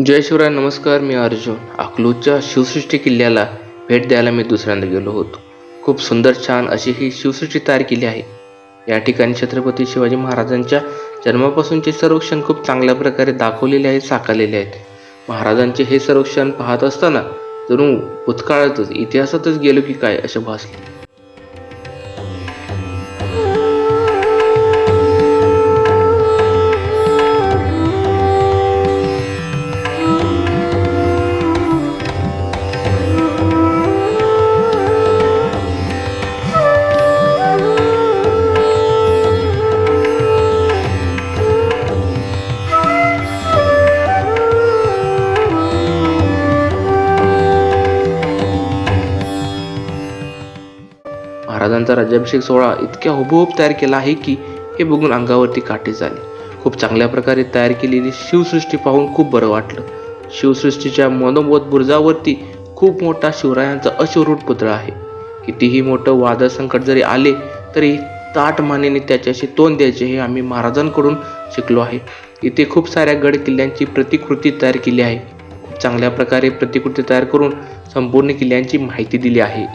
जय शिवराय नमस्कार मी अर्जुन. अकलूजच्या शिवसृष्टी किल्ल्याला भेट द्यायला मी दुसऱ्यांदा गेलो होतो. खूप सुंदर छान अशी ही शिवसृष्टी तयार केली आहे. या ठिकाणी छत्रपती शिवाजी महाराजांच्या जन्मापासूनचे संरक्षण खूप चांगल्या प्रकारे दाखवलेले आहे साकारलेले आहेत. महाराजांचे हे सर्वेक्षण पाहत असताना जणू भूतकाळातच इतिहासातच गेलो की काय असे भासले. महाराजांचा राज्याभिषेक सोहळा इतक्या हुबहुब तयार केला आहे की हे बघून अंगावरती काटे झाले. खूप चांगल्या प्रकारे तयार केलेली शिवसृष्टी पाहून खूप बरं वाटलं. शिवसृष्टीच्या मनोबोध बुर्जावरती खूप मोठा शिवरायांचा अश्वरूढ पुतळा आहे. कितीही मोठं वादळ संकट जरी आले तरी ताट मानेने त्याच्याशी तोंड द्यायचे हे आम्ही महाराजांकडून शिकलो आहे. इथे खूप साऱ्या गड किल्ल्यांची प्रतिकृती तयार केली आहे. खूप चांगल्या प्रकारे प्रतिकृती तयार करून संपूर्ण किल्ल्यांची माहिती दिली आहे.